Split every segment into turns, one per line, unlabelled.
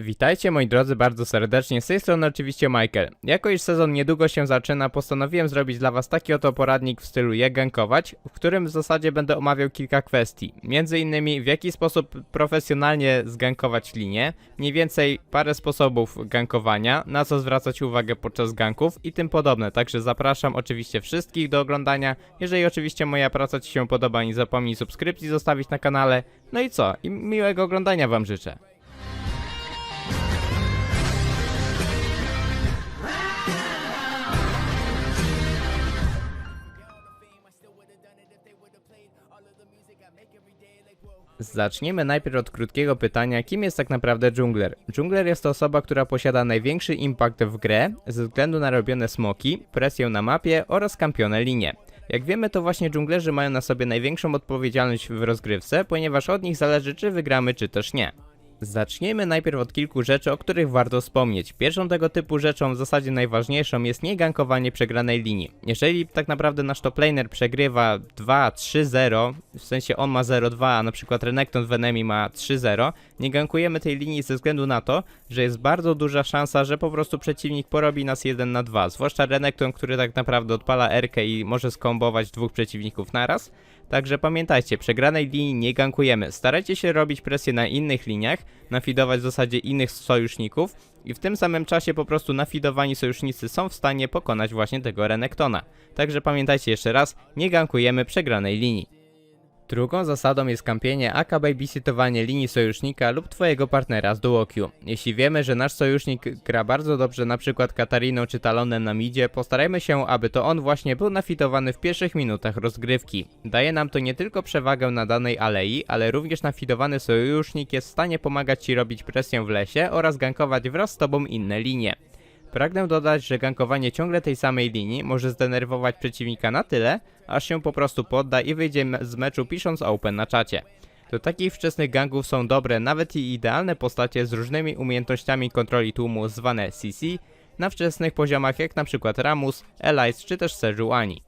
Witajcie moi drodzy bardzo serdecznie, z tej strony oczywiście Michael. Jako iż sezon niedługo się zaczyna, postanowiłem zrobić dla was taki oto poradnik w stylu jak gankować, w którym w zasadzie będę omawiał kilka kwestii. Między innymi w jaki sposób profesjonalnie zgankować linię, mniej więcej parę sposobów gankowania, na co zwracać uwagę podczas ganków i tym podobne. Także zapraszam oczywiście wszystkich do oglądania. Jeżeli oczywiście moja praca ci się podoba, nie zapomnij subskrypcji zostawić na kanale. No i co? I miłego oglądania wam życzę. Zacznijmy najpierw od krótkiego pytania, kim jest tak naprawdę dżungler? Dżungler jest to osoba, która posiada największy impact w grę ze względu na robione smoki, presję na mapie oraz kampione linie. Jak wiemy, to właśnie dżunglerzy mają na sobie największą odpowiedzialność w rozgrywce, ponieważ od nich zależy, czy wygramy, czy też nie. Zacznijmy najpierw od kilku rzeczy, o których warto wspomnieć. Pierwszą tego typu rzeczą, w zasadzie najważniejszą, jest nie gankowanie przegranej linii. Jeżeli tak naprawdę nasz top laner przegrywa 2-3-0, w sensie on ma 0-2, a na przykład Renekton w enemy ma 3-0, nie gankujemy tej linii ze względu na to, że jest bardzo duża szansa, że po prostu przeciwnik porobi nas 1 na 2. Zwłaszcza Renekton, który tak naprawdę odpala Erkę i może skombować dwóch przeciwników naraz. Także pamiętajcie, przegranej linii nie gankujemy. Starajcie się robić presję na innych liniach, nafidować w zasadzie innych sojuszników i w tym samym czasie po prostu nafidowani sojusznicy są w stanie pokonać właśnie tego Renektona. Także pamiętajcie jeszcze raz, nie gankujemy przegranej linii. Drugą zasadą jest kampienie aka babysitowanie linii sojusznika lub twojego partnera z duo Q. Jeśli wiemy, że nasz sojusznik gra bardzo dobrze przykład Katariną czy Talonem na midzie, postarajmy się, aby to on właśnie był nafitowany w pierwszych minutach rozgrywki. Daje nam to nie tylko przewagę na danej alei, ale również nafidowany sojusznik jest w stanie pomagać ci robić presję w lesie oraz gankować wraz z tobą inne linie. Pragnę dodać, że gankowanie ciągle tej samej linii może zdenerwować przeciwnika na tyle, aż się po prostu podda i wyjdzie z meczu pisząc open na czacie. Do takich wczesnych gangów są dobre nawet i idealne postacie z różnymi umiejętnościami kontroli tłumu zwane CC na wczesnych poziomach jak np. Ramus, Elise czy też Sejuani.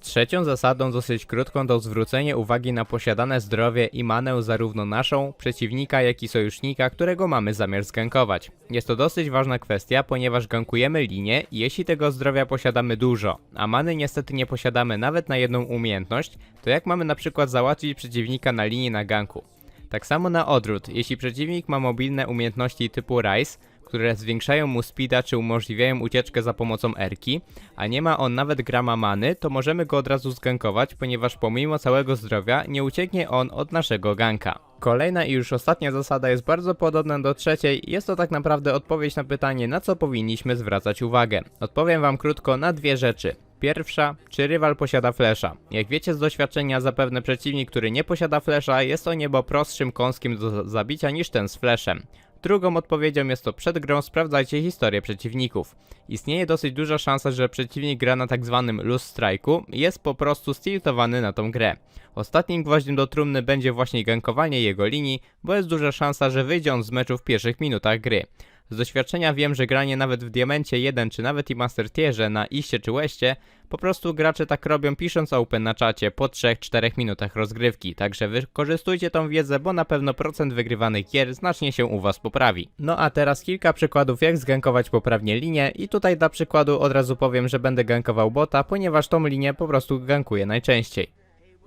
Trzecią zasadą dosyć krótką to zwrócenie uwagi na posiadane zdrowie i manę zarówno naszą, przeciwnika, jak i sojusznika, którego mamy zamiar zgankować. Jest to dosyć ważna kwestia, ponieważ gankujemy linię i jeśli tego zdrowia posiadamy dużo, a many niestety nie posiadamy nawet na jedną umiejętność, to jak mamy na przykład załatwić przeciwnika na linii na ganku? Tak samo na odwrót, jeśli przeciwnik ma mobilne umiejętności typu Rise, które zwiększają mu speeda czy umożliwiają ucieczkę za pomocą erki, a nie ma on nawet grama many, to możemy go od razu zgankować, ponieważ pomimo całego zdrowia nie ucieknie on od naszego ganka. Kolejna i już ostatnia zasada jest bardzo podobna do trzeciej, jest to tak naprawdę odpowiedź na pytanie na co powinniśmy zwracać uwagę. Odpowiem wam krótko na dwie rzeczy. Pierwsza, czy rywal posiada flesza? Jak wiecie z doświadczenia, zapewne przeciwnik, który nie posiada flesza, jest o niebo prostszym kąskiem do za- zabicia niż ten z fleszem. Drugą odpowiedzią jest to przed grą sprawdzajcie historię przeciwników. Istnieje dosyć duża szansa, że przeciwnik gra na tak zwanym loose strike'u i jest po prostu stiltowany na tą grę. Ostatnim gwoździem do trumny będzie właśnie gankowanie jego linii, bo jest duża szansa, że wyjdzie on z meczu w pierwszych minutach gry. Z doświadczenia wiem, że granie nawet w Diamencie 1 czy nawet i Master Tierze na iście czy łeście, po prostu gracze tak robią pisząc open na czacie po 3-4 minutach rozgrywki, także wykorzystujcie tą wiedzę, bo na pewno procent wygrywanych gier znacznie się u was poprawi. No a teraz kilka przykładów jak zgankować poprawnie linię i tutaj dla przykładu od razu powiem, że będę gankował bota, ponieważ tą linię po prostu gankuję najczęściej.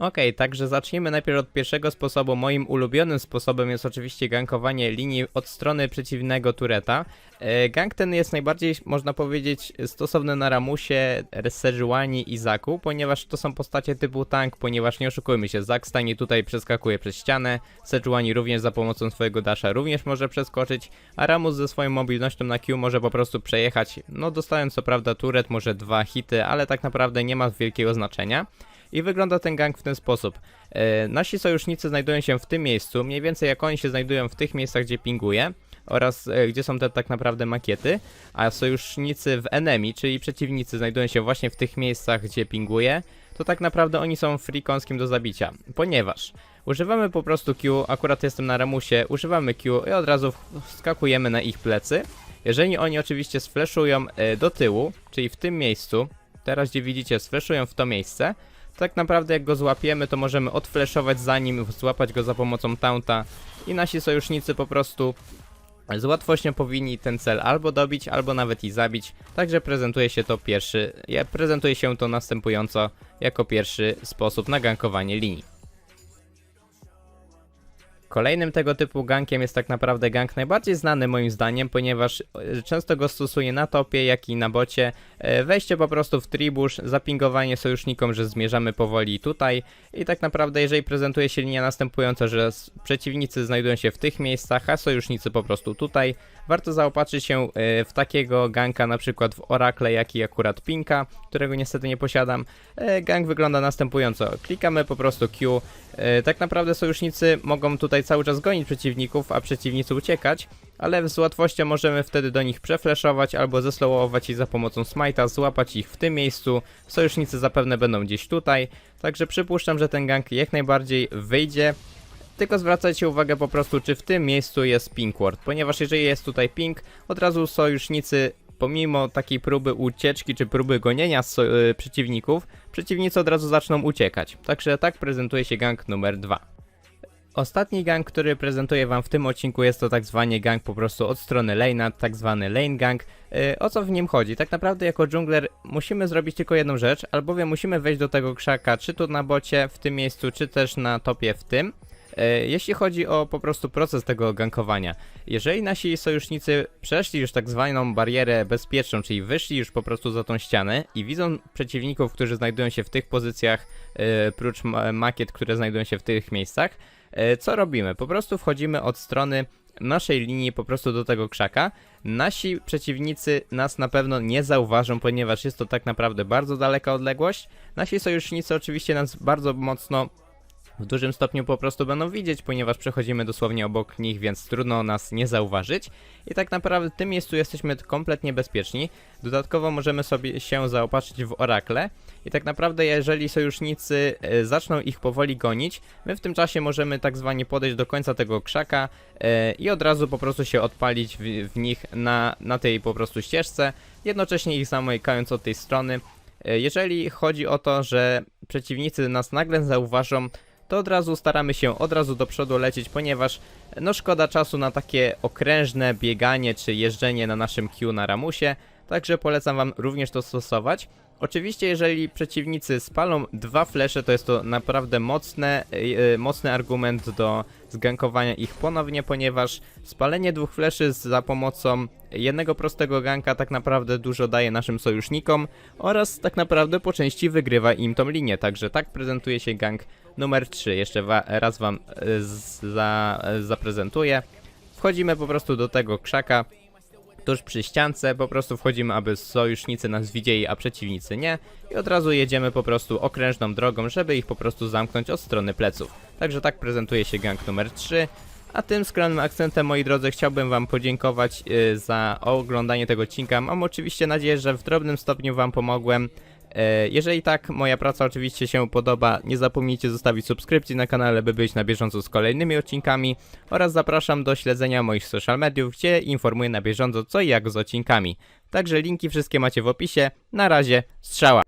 Okej, także zacznijmy najpierw od pierwszego sposobu. Moim ulubionym sposobem jest oczywiście gankowanie linii od strony przeciwnego tureta. E, Gank ten jest najbardziej, można powiedzieć, stosowny na Ramusie, Sejuani i Zaku, ponieważ to są postacie typu tank, ponieważ nie oszukujmy się, Zak stanie tutaj przeskakuje przez ścianę, Sejuani również za pomocą swojego dasha również może przeskoczyć, a Ramus ze swoją mobilnością na Q może po prostu przejechać, no dostając co prawda turet, może dwa hity, ale tak naprawdę nie ma wielkiego znaczenia. I wygląda ten gang w ten sposób. E, nasi sojusznicy znajdują się w tym miejscu, mniej więcej jak oni się znajdują w tych miejscach, gdzie pinguje oraz e, gdzie są te tak naprawdę makiety, a sojusznicy w enemy, czyli przeciwnicy znajdują się właśnie w tych miejscach, gdzie pinguje, to tak naprawdę oni są free kąskiem do zabicia, ponieważ używamy po prostu Q, akurat jestem na Ramusie, używamy Q i od razu wskakujemy na ich plecy. Jeżeli oni oczywiście sfleszują e, do tyłu, czyli w tym miejscu, teraz gdzie widzicie, sfleszują w to miejsce, tak naprawdę jak go złapiemy, to możemy odfleszować za nim, złapać go za pomocą taunta i nasi sojusznicy po prostu Z łatwością powinni ten cel albo dobić, albo nawet i zabić, także prezentuje się to pierwszy, prezentuje się to następująco jako pierwszy sposób na gankowanie linii. Kolejnym tego typu gankiem jest tak naprawdę gang najbardziej znany moim zdaniem, ponieważ e, często go stosuję na topie, jak i na bocie. E, Wejście po prostu w tribusz, zapingowanie sojusznikom, że zmierzamy powoli tutaj i tak naprawdę jeżeli prezentuje się linia następująca, że przeciwnicy znajdują się w tych miejscach, a sojusznicy po prostu tutaj, warto zaopatrzyć się e, w takiego ganka na przykład w Oracle, jak i akurat Pinka, którego niestety nie posiadam. Gang wygląda następująco. Klikamy po prostu Q. E, Tak naprawdę sojusznicy mogą tutaj cały czas gonić przeciwników, a przeciwnicy uciekać, ale z łatwością możemy wtedy do nich przeflashować albo zeslowować ich za pomocą smite'a, złapać ich w tym miejscu. Sojusznicy zapewne będą gdzieś tutaj, także przypuszczam, że ten gang jak najbardziej wyjdzie. Tylko zwracajcie uwagę po prostu, czy w tym miejscu jest ping ward, ponieważ jeżeli jest tutaj ping, od razu sojusznicy, pomimo takiej próby ucieczki czy próby gonienia so y, przeciwników, przeciwnicy od razu zaczną uciekać. Także tak prezentuje się gang numer 2. Ostatni gang, który prezentuję wam w tym odcinku jest to tak zwany gang po prostu od strony lane'a, tak zwany lane gang. Yy, o co w nim chodzi? Tak naprawdę jako jungler musimy zrobić tylko jedną rzecz, albowiem musimy wejść do tego krzaka, czy tu na bocie w tym miejscu, czy też na topie w tym. E, Jeśli chodzi o po prostu proces tego gankowania, jeżeli nasi sojusznicy przeszli już tak zwaną barierę bezpieczną, czyli wyszli już po prostu za tą ścianę i widzą przeciwników, którzy znajdują się w tych pozycjach, e, prócz ma- makiet, które znajdują się w tych miejscach, e, co robimy? Po prostu wchodzimy od strony naszej linii po prostu do tego krzaka. Nasi przeciwnicy nas na pewno nie zauważą, ponieważ jest to tak naprawdę bardzo daleka odległość. Nasi sojusznicy oczywiście nas bardzo mocno w dużym stopniu po prostu będą widzieć, ponieważ przechodzimy dosłownie obok nich, więc trudno nas nie zauważyć. I tak naprawdę w tym miejscu jesteśmy kompletnie bezpieczni. Dodatkowo możemy sobie się zaopatrzyć w orakle. I tak naprawdę jeżeli sojusznicy e, zaczną ich powoli gonić, my w tym czasie możemy tak zwanie podejść do końca tego krzaka e, i od razu po prostu się odpalić w, w nich na, na tej po prostu ścieżce, jednocześnie ich zamykając od tej strony. E, Jeżeli chodzi o to, że przeciwnicy nas nagle zauważą, to od razu staramy się od razu do przodu lecieć, ponieważ no szkoda czasu na takie okrężne bieganie czy jeżdżenie na naszym Q na Ramusie, także polecam wam również to stosować. Oczywiście jeżeli przeciwnicy spalą dwa flesze, to jest to naprawdę mocne, yy, mocny argument do zgankowania ich ponownie, ponieważ spalenie dwóch fleszy za pomocą jednego prostego ganka tak naprawdę dużo daje naszym sojusznikom oraz tak naprawdę po części wygrywa im tą linię, także tak prezentuje się gang numer 3. Jeszcze wa- raz wam e, za, e, zaprezentuję. Wchodzimy po prostu do tego krzaka, tuż przy ściance, po prostu wchodzimy, aby sojusznicy nas widzieli, a przeciwnicy nie. I od razu jedziemy po prostu okrężną drogą, żeby ich po prostu zamknąć od strony pleców. Także tak prezentuje się gang numer 3. A tym skromnym akcentem, moi drodzy, chciałbym Wam podziękować y, za oglądanie tego odcinka. Mam oczywiście nadzieję, że w drobnym stopniu Wam pomogłem. E, Jeżeli tak, moja praca oczywiście się podoba, nie zapomnijcie zostawić subskrypcji na kanale, by być na bieżąco z kolejnymi odcinkami oraz zapraszam do śledzenia moich social mediów, gdzie informuję na bieżąco co i jak z odcinkami. Także linki wszystkie macie w opisie. Na razie, strzała!